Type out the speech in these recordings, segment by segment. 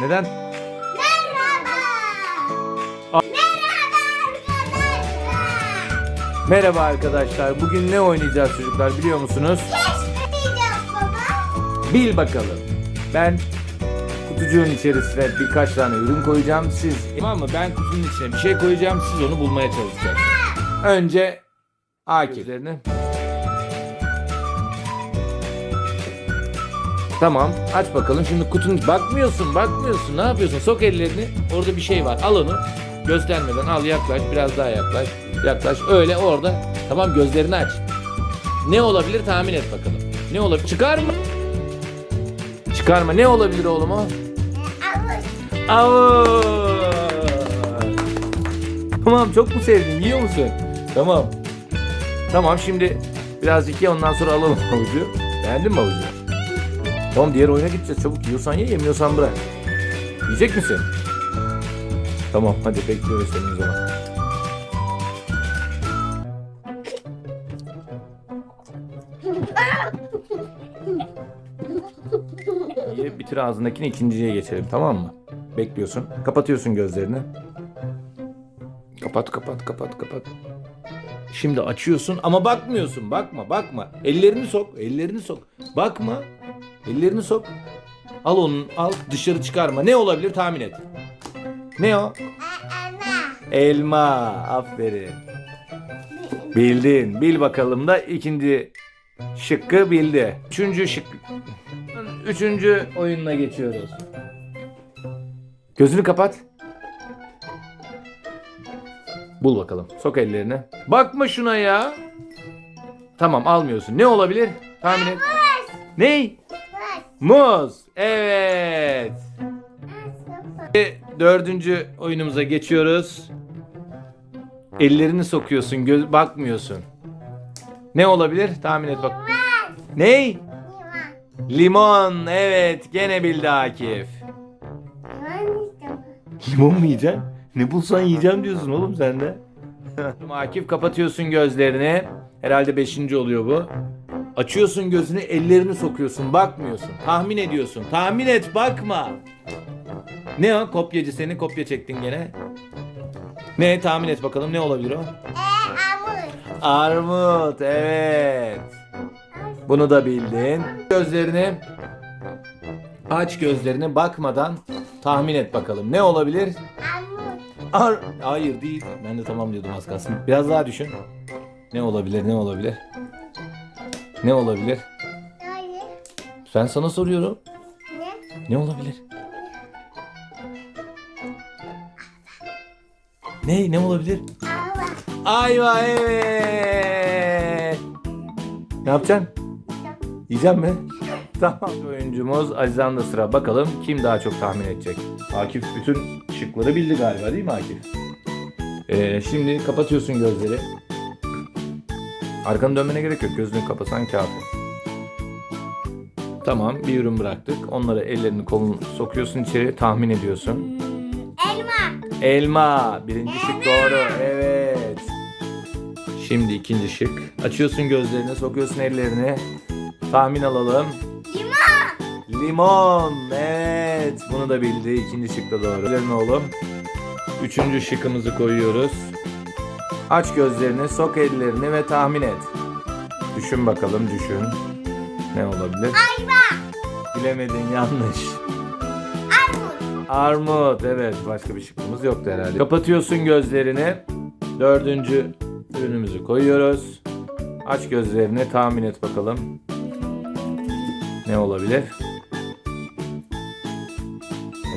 Neden? Merhaba. Merhaba arkadaşlar. Merhaba arkadaşlar. Bugün ne oynayacağız çocuklar biliyor musunuz? Keşfedeceğiz baba. Bil bakalım. Ben kutucuğun içerisine birkaç tane ürün koyacağım. Siz tamam mı? Ben kutunun içine bir şey koyacağım. Siz onu bulmaya çalışacaksınız. Önce Akif'lerini. Tamam aç bakalım. Şimdi kutunun bakmıyorsun bakmıyorsun. Ne yapıyorsun? Sok ellerini. Orada bir şey var. Al onu. Göstermeden al yaklaş. Biraz daha yaklaş. Yaklaş. Öyle orada. Tamam gözlerini aç. Ne olabilir tahmin et bakalım. Ne olabilir? Çıkar mı? Çıkarma. Ne olabilir oğlum o? Avuç. Avuç. Tamam çok mu sevdin? Yiyor musun? Tamam. Tamam şimdi birazcık ye ondan sonra alalım havucu. Beğendin mi havucu? Tamam diğer oyuna gideceğiz. Çabuk yiyorsan ye yemiyorsan bırak. Yiyecek misin? Tamam hadi bekliyoruz seni o zaman. Ye bitir ağzındakini ikinciye geçelim tamam mı? Bekliyorsun. Kapatıyorsun gözlerini. Kapat kapat kapat kapat. Şimdi açıyorsun ama bakmıyorsun. Bakma bakma. Ellerini sok. Ellerini sok. Bakma. Ellerini sok. Al onu al dışarı çıkarma. Ne olabilir tahmin et. Ne o? Ana. Elma. Aferin. Bildin. Bil bakalım da ikinci şıkkı bildi. Üçüncü şık. Üçüncü oyununa geçiyoruz. Gözünü kapat. Bul bakalım. Sok ellerini. Bakma şuna ya. Tamam almıyorsun. Ne olabilir? Tahmin et. Ney? Muz. Evet. Ve Dördüncü oyunumuza geçiyoruz. Ellerini sokuyorsun, göz bakmıyorsun. Ne olabilir? Tahmin et bak. Ney? Limon. Limon. Evet, gene bildi Akif. Limon. Limon mu yiyeceksin? Ne bulsan yiyeceğim diyorsun oğlum sen de. Akif kapatıyorsun gözlerini. Herhalde beşinci oluyor bu. Açıyorsun gözünü, ellerini sokuyorsun, bakmıyorsun. Tahmin ediyorsun. Tahmin et, bakma. Ne o? Kopyacı seni kopya çektin gene. Ne? Tahmin et bakalım ne olabilir o? E avuç. Armut, evet. Bunu da bildin. Gözlerini aç gözlerini bakmadan tahmin et bakalım. Ne olabilir? Avuç. Ar Hayır değil. Ben de tamam diyordum az kalsın. Biraz daha düşün. Ne olabilir? Ne olabilir? Ne olabilir? Hayır. Ben sana soruyorum. Ne? Ne olabilir? Ne? Ne olabilir? Hava. Ayva evet. Ne yapacaksın? Yiyecek mi? Tamam. Oyuncumuz Azizan'da sıra. Bakalım kim daha çok tahmin edecek. Akif bütün şıkları bildi galiba değil mi Akif? Ee, şimdi kapatıyorsun gözleri. Arkanı dönmene gerek yok. Gözünü kapasan kafi. Tamam bir ürün bıraktık. Onları ellerini kolunu sokuyorsun içeri tahmin ediyorsun. Elma. Elma. Birinci şık doğru. Evet. Şimdi ikinci şık. Açıyorsun gözlerini, sokuyorsun ellerini. Tahmin alalım. Limon. Limon. Evet. Bunu da bildi. İkinci şık da doğru. Ellerini oğlum. Üçüncü şıkkımızı koyuyoruz. Aç gözlerini, sok ellerini ve tahmin et. Düşün bakalım, düşün. Ne olabilir? Ayva. Bilemedin yanlış. Armut. Armut evet başka bir şıkkımız yoktu herhalde. Kapatıyorsun gözlerini. Dördüncü ürünümüzü koyuyoruz. Aç gözlerini tahmin et bakalım. Ne olabilir?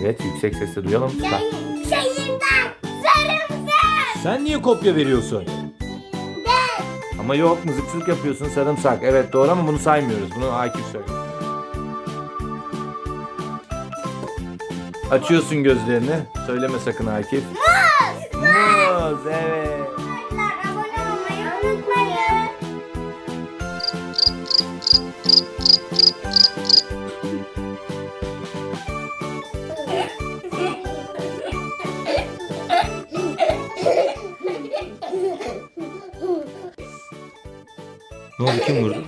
Evet yüksek sesle duyalım. Şey- Şeyinden. Sen niye kopya veriyorsun? Ben. Ama yok mızıkçılık yapıyorsun sarımsak. Evet doğru ama bunu saymıyoruz. Bunu Akif söylüyor. Açıyorsun gözlerini. Söyleme sakın Akif. Muz. Muz evet. Ne oldu kim vurdu?